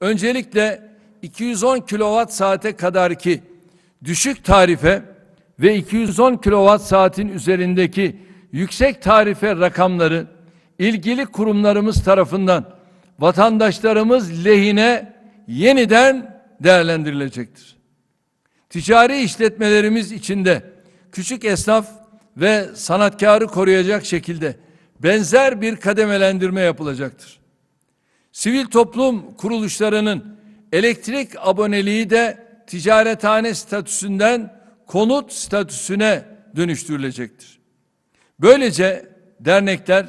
Öncelikle 210 kilowatt saate kadarki düşük tarife ve 210 kilowatt saatin üzerindeki yüksek tarife rakamları ilgili kurumlarımız tarafından vatandaşlarımız lehine yeniden değerlendirilecektir. Ticari işletmelerimiz içinde küçük esnaf ve sanatkarı koruyacak şekilde benzer bir kademelendirme yapılacaktır. Sivil toplum kuruluşlarının elektrik aboneliği de ticarethane statüsünden konut statüsüne dönüştürülecektir. Böylece dernekler,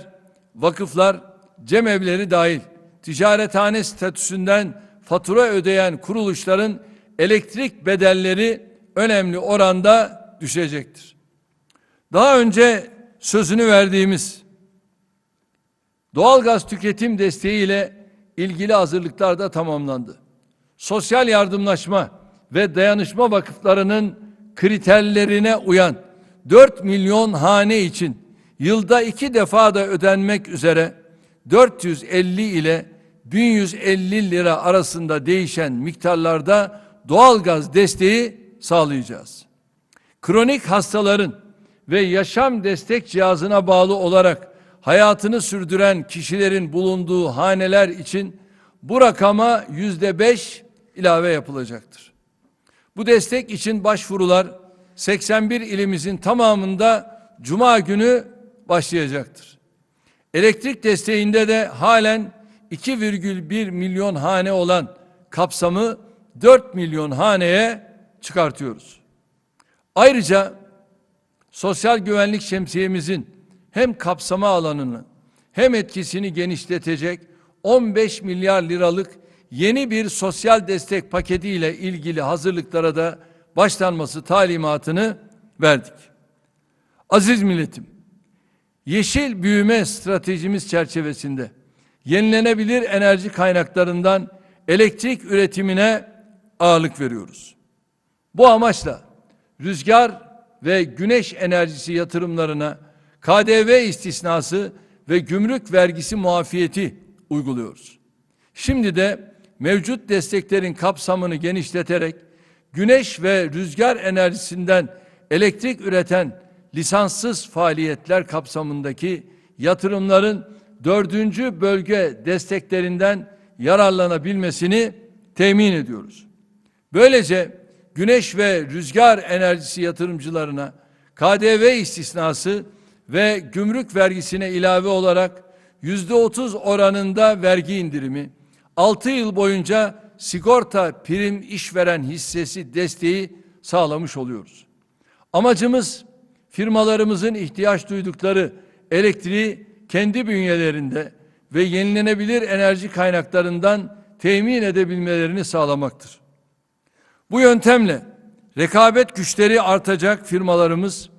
vakıflar, cemevleri dahil ticarethane statüsünden fatura ödeyen kuruluşların elektrik bedelleri önemli oranda düşecektir. Daha önce sözünü verdiğimiz doğalgaz tüketim desteği ile ilgili hazırlıklar da tamamlandı. Sosyal yardımlaşma ve dayanışma vakıflarının kriterlerine uyan 4 milyon hane için yılda iki defa da ödenmek üzere 450 ile 1150 lira arasında değişen miktarlarda doğalgaz desteği sağlayacağız. Kronik hastaların ve yaşam destek cihazına bağlı olarak hayatını sürdüren kişilerin bulunduğu haneler için bu rakama yüzde beş ilave yapılacaktır. Bu destek için başvurular 81 ilimizin tamamında Cuma günü başlayacaktır. Elektrik desteğinde de halen 2,1 milyon hane olan kapsamı 4 milyon haneye çıkartıyoruz. Ayrıca sosyal güvenlik şemsiyemizin hem kapsama alanını hem etkisini genişletecek 15 milyar liralık yeni bir sosyal destek paketi ile ilgili hazırlıklara da başlanması talimatını verdik. Aziz milletim, yeşil büyüme stratejimiz çerçevesinde yenilenebilir enerji kaynaklarından elektrik üretimine ağırlık veriyoruz. Bu amaçla rüzgar ve güneş enerjisi yatırımlarına KDV istisnası ve gümrük vergisi muafiyeti uyguluyoruz. Şimdi de mevcut desteklerin kapsamını genişleterek güneş ve rüzgar enerjisinden elektrik üreten lisanssız faaliyetler kapsamındaki yatırımların dördüncü bölge desteklerinden yararlanabilmesini temin ediyoruz. Böylece güneş ve rüzgar enerjisi yatırımcılarına KDV istisnası ve gümrük vergisine ilave olarak yüzde otuz oranında vergi indirimi, altı yıl boyunca sigorta prim işveren hissesi desteği sağlamış oluyoruz. Amacımız firmalarımızın ihtiyaç duydukları elektriği kendi bünyelerinde ve yenilenebilir enerji kaynaklarından temin edebilmelerini sağlamaktır. Bu yöntemle rekabet güçleri artacak firmalarımız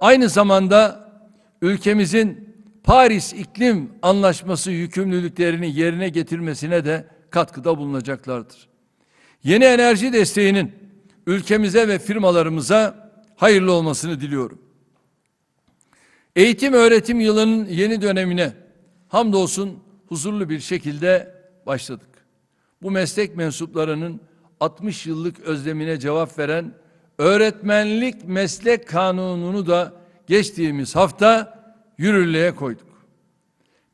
aynı zamanda ülkemizin Paris İklim Anlaşması yükümlülüklerini yerine getirmesine de katkıda bulunacaklardır. Yeni enerji desteğinin ülkemize ve firmalarımıza hayırlı olmasını diliyorum. Eğitim öğretim yılının yeni dönemine hamdolsun huzurlu bir şekilde başladık. Bu meslek mensuplarının 60 yıllık özlemine cevap veren öğretmenlik meslek kanununu da geçtiğimiz hafta yürürlüğe koyduk.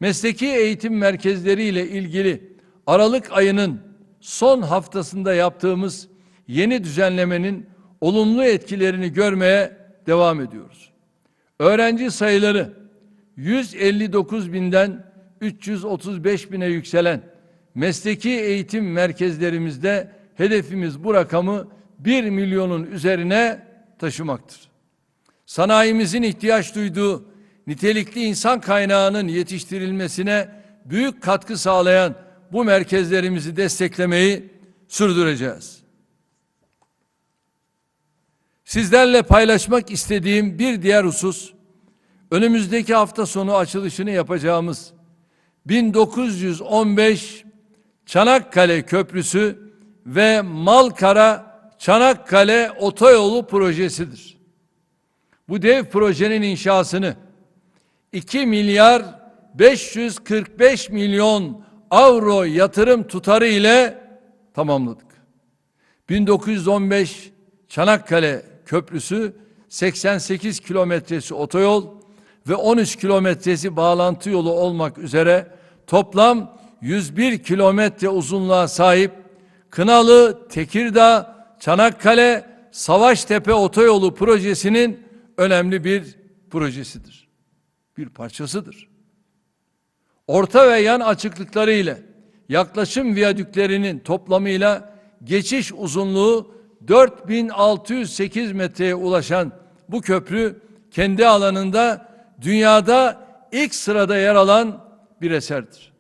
Mesleki eğitim merkezleri ile ilgili Aralık ayının son haftasında yaptığımız yeni düzenlemenin olumlu etkilerini görmeye devam ediyoruz. Öğrenci sayıları 159 binden 335 bine yükselen mesleki eğitim merkezlerimizde hedefimiz bu rakamı 1 milyonun üzerine taşımaktır. Sanayimizin ihtiyaç duyduğu nitelikli insan kaynağının yetiştirilmesine büyük katkı sağlayan bu merkezlerimizi desteklemeyi sürdüreceğiz. Sizlerle paylaşmak istediğim bir diğer husus, önümüzdeki hafta sonu açılışını yapacağımız 1915 Çanakkale Köprüsü ve Malkara Çanakkale Otoyolu projesidir. Bu dev projenin inşasını 2 milyar 545 milyon avro yatırım tutarı ile tamamladık. 1915 Çanakkale Köprüsü 88 kilometresi otoyol ve 13 kilometresi bağlantı yolu olmak üzere toplam 101 kilometre uzunluğa sahip Kınalı, Tekirdağ, Çanakkale, Savaştepe otoyolu projesinin önemli bir projesidir. Bir parçasıdır. Orta ve yan açıklıkları ile yaklaşım viyadüklerinin toplamıyla geçiş uzunluğu 4608 metreye ulaşan bu köprü kendi alanında dünyada ilk sırada yer alan bir eserdir.